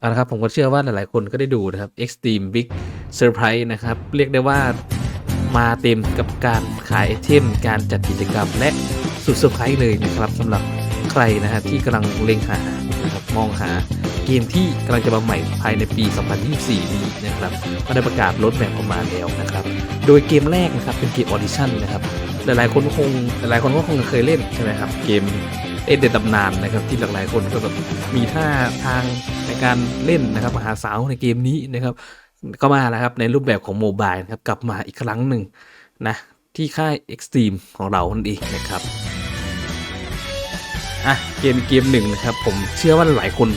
เอาละครับผมก็เชื่อว่าหลายๆคนก็ได้ดูนะครับ Extreme Big Surprise นะครับ เรียกได้ว่ามาเต็มกับการขายไอเทม การจัดกิจกรรมและสุดเซอร์ไพรส์เลยนะครับสำหรับใครนะฮะที่กำลังเล็งหานะครับมองหาเกมที่กำลังจะมาใหม่ภายในปี 2024 นี้นะครับก็ได้ประกาศลดแบบออกมาแล้วนะครับ โดยเกมแรกนะครับเป็นเกมออดิชั่นนะครับ หลายๆคนคงหลายๆคนก็คงเคยเล่นใช่ไหมครับเกม เอ็ดเดตำนานนะครับที่หลายๆคนก็แบบมีท่าทางในการเล่นนะครับหาสาวในเกมนี้นะครับก็มาแล้วครับในรูปแบบของโมบายนะครับกลับมาอีกครั้งหนึ่งนะที่ค่าย Extreme ของเรานั่นเองนะครับอะเกมเกมหนึ่งนะครับผมเชื่อว่าหลายคน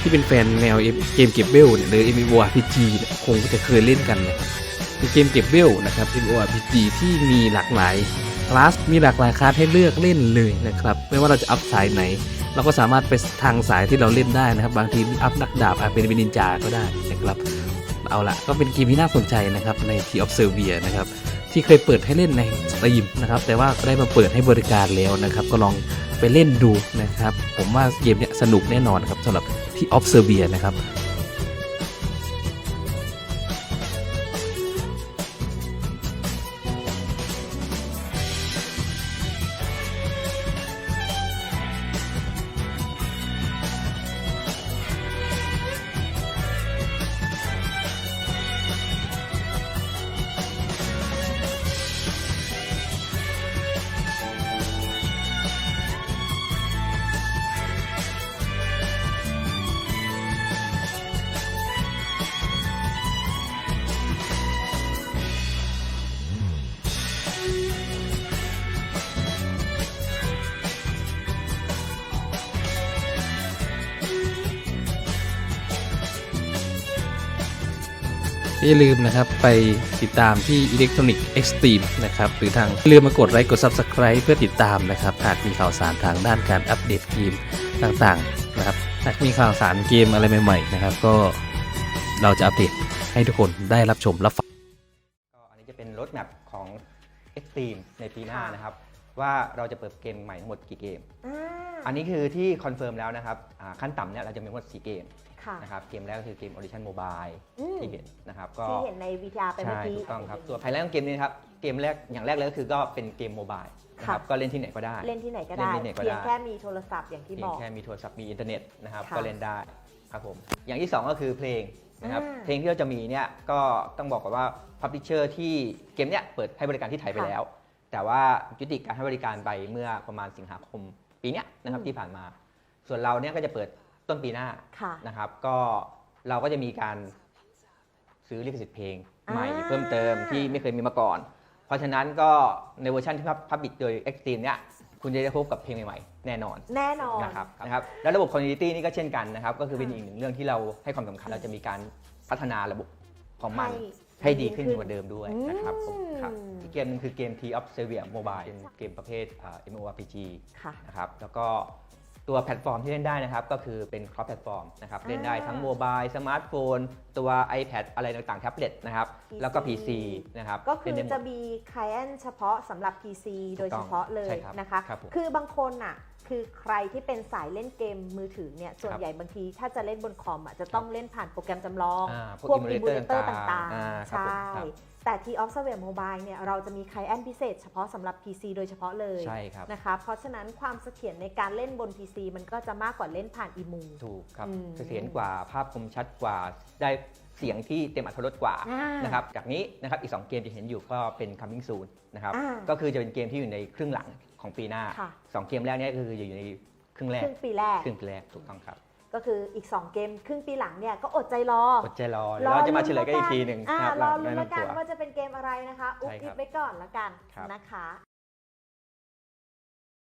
ที่เป็นแฟนแนวเกมเก็บเวลเนี่ยหรือ MMORPG เนี่ยคงจะเคยเล่นกันนะครับเป็นเกมเก็บเวลนะครับ MMORPG ที่มีหลากหลาย คลาสมีหลากหลายคลาสให้เลือกเล่นเลยนะครับไม่ว่าเราจะอัพสายไหน เราก็สามารถไปทางสายที่เราเล่นได้นะครับ บางทีอัพนักดาบอาจเป็นวินินจาก็ได้นะครับเอาละก็เป็นเกมที่น่าสนใจนะครับใน T of s e r v i a นะครับที่เคยเปิดให้เล่นในสตรีมนะครับแต่ว่าได้มาเปิดให้บริการแล้วนะครับ ก็ลองไปเล่นดูนะครับ ผมว่าเกมเนี้ยสนุกแน่นอนครับสำหรับ T of s e r v i a นะครับ อย่าลืมนะครับไปติดตามที่ Electronic Extreme นะครับหรือทางลืมมากดไลค์กด Subscribe เพื่อติดตามนะครับหากมีข่าวสารทางด้านการอัปเดตเกมต่างๆนะครับหากมีข่าวสารเกมอะไรใหม่ๆนะครับก็เราจะอัปเดตให้ทุกคนได้รับชมรับฟังก็อันนี้จะเป็นรถแมพของ Extreme ในปีหน้านะครับ ว่าเราจะเปิดเกมใหม่ทั้งหมดกี่เกม อ่าอันนี้คือที่คอนเฟิร์มแล้วนะครับอ่าขั้นต่ำเนี่ยเราจะมีทั้งหมด4เกมค่ะนะครับเกมแรกก็คือเกม Audition Mobile อืมที่เห็นนะครับก็ที่เห็นใน VTR ไปเมื่ใช่อกี้ ถูกต้องครับตัวไฮไลท์ของเกมนี้นะครับเกมแรกอย่างแรกเลยก็คือก็เป็นเกมโมบายนะครับค่ะ ก็เล่นที่ไหนก็ได้ เล่นที่ไหนก็ได้เล่นที่ไหนก็ได้ เพียงแค่มีโทรศัพท์อย่างที่เพียบงอก แค่มีโทรศัพท์มีอินเทอร์เน็ตนะครับค่ะก็เล่นได้ครับผมอย่างที่ 2 ก็คือเพลงนะครับอ่าเพลงที่เราจะมีเนี่ยก็ต้องบอกก่อนว่าพับลิเชอร์ที่เกมเนี้ยเปิดให้บริการที่ไทยไปค่ะแล้ว แต่ว่ายุติการให้บริการไปเมื่อประมาณสิงหาคมปีเนี้ยนะครับอืมที่ผ่านมา ส่วนเราเนี่ยก็จะเปิดต้นปีหน้าค่ะนะครับ ก็เราก็จะมีการซื้อลิขสิทธิ์เพลงใหม่อ่าเพิ่มเติมที่ไม่เคยมีมาก่อน เพราะฉะนั้นก็ในเวอร์ชันที่พับบิดโดย Extreme เนี่ยคุณจะได้พบกับเพลงใหม่ๆ แน่นอน แน่นอนนะครับนะครับ แล้วระบบ community นี่ก็เช่นกันนะครับ ก็คือเป็นอีกหนึ่งเรื่องที่เราให้ความสำคัญเราจะมีการพัฒนาระบบของมันให้ให้ดีขึ้นดีขึ้นกว่าเดิมด้วยอืมนะครับผม ครับอีกเกมหนึงคือเกม T of s e r v i a Mobile เป็นเกมประเภทอ่า MMORPG ค่ะนะครับแล้วก็ตัวแพลตฟอร์มที่เล่นได้นะครับ ก็คือเป็น cross platform นะครับอ่าเล่นได้ทั้งโมบายสมาร์ทโฟน ตัว iPad อะไรต่างๆแท็บเล็ตนะครับ PC แล้วก็ PC นะครับก็คือเล่นได้หมดจะมี client เฉพาะสำหรับ PC โดยเฉพาะเลยใช่ครับนะคะครับผมคือบางคนอะ คือใครที่เป็นสายเล่นเกมมือถือเนี่ยส่วนครับใหญ่บางทีถ้าจะเล่นบนคอมอะจะต้องเล่นผ่านโปรแกรมจำลอง อ่าพวกพวก emulator emulator ต่างๆต่างอ่าๆ ครับใช่ ผมครับ แต่ T of s e r v i a Mobile เนี่ยเราจะมี client พิเศษเฉพาะสำหรับ PC โดยเฉพาะเลยใช่ครับ นะคะเพราะฉะนั้นความเสถียรในการเล่นบน PC มันก็จะมากกว่าเล่นผ่านอีมู ถูกครับอืม เสถียรกว่าภาพคมชัดกว่า ได้เสียงที่เต็มอรรถรสกว่าอ่านนะครับจากนี้นะครับอีก 2 เกมที่เห็นอยู่ก็เป็น coming soon นะครับอ่า ก็คือจะเป็นเกมที่อยู่ในครึ่งหลัง ของปีหน้าค่ะ สองเกมแรกเนี่ยก็คืออยู่ในครึ่งแรคกรึ่งปีแรก ครึ่งปีแรกถูกต้องครับก็คืออีก 2 เกมครึ่งปีหลังเนี่ยก็อดใจรออดใจรอเดี๋ยวเราจะมาเฉลยกันอีกทีหนึ่งอ่านะครับรอหลัลุ้งนแนะแล้วกันนำตัว ว่าจะเป็นเกมอะไรนะคะ อุ๊บใช่คอิรับบไว้ก่อนแล้วกันครับ นะคะ